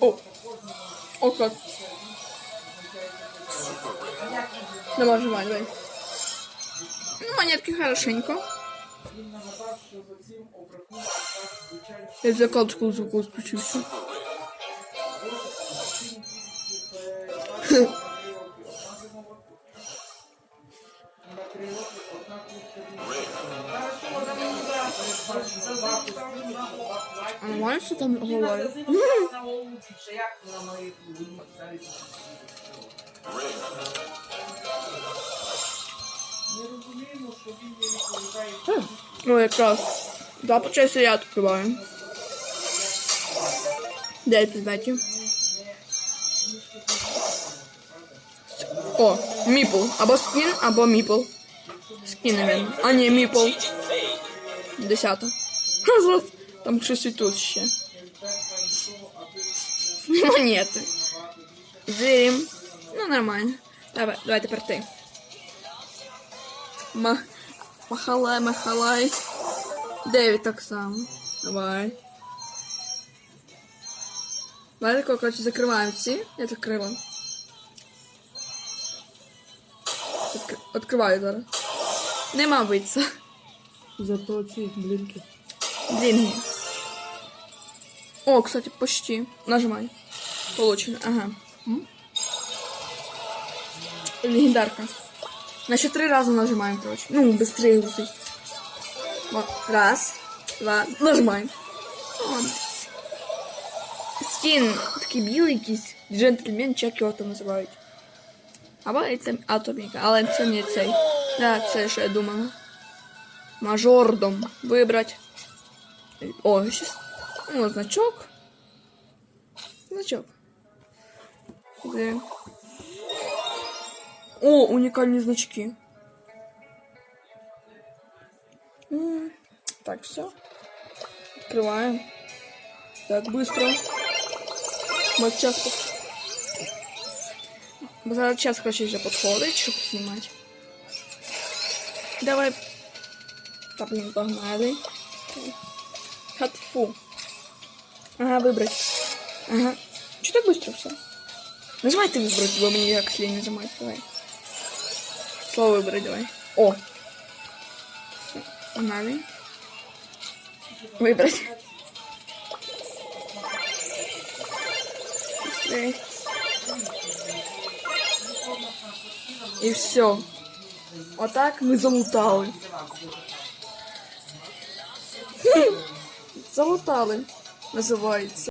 О! О, как. Давай, давай, давай. Ну, монетки хорошенько. Я закладку звуку включився. А нормально, що там говорить? Ну, якраз. Да, почався я відкриваю. Дев'ять предметів. О, міпл. Або скін, або міпл. Скін, наверное. А, ні, міпл. Десята. Зараз Там щось і тут ще. Монети. Зим. Ну, нормально. Давай, давай тепер ти. Ма... Махалай, махалай. Дев'ять так само. Давай. Давай тако, коротше, закриваємо ці. Я закрила. Відкр... Відкриваю зараз. Нема вийця. Зато ці блінки. Деньги. О, кстати, почти. Нажимай. Получено. Ага. Легендарка. Значит, три раза нажимаем, короче. Ну, быстрее гусей. Вот. Раз, два, нажимаем. От. Скін такий білий якийсь. Джентльмен, чи як його там називають. Або це атоміка, але це не цей. Да, це що я думала. Мажордом вибрати. О, щас. О, значок. Значок. Де? О, унікальні значки. М, Так, все. Открываем. Так, быстро. Вот сейчас... под- Бо Зараз час хоче вже підходить, щоб знімати. Давай. Та, блін, погнали. Хатфу. Ага, выбрать. Ага. Че так быстро все? Нажимай ты выбрать, бо мені як слей нажимать. Давай. Слово выбрать давай. О. Всё, Погнали. Выбрать. Быстрее. І все. Отак ми залутали. Залутали. Називається.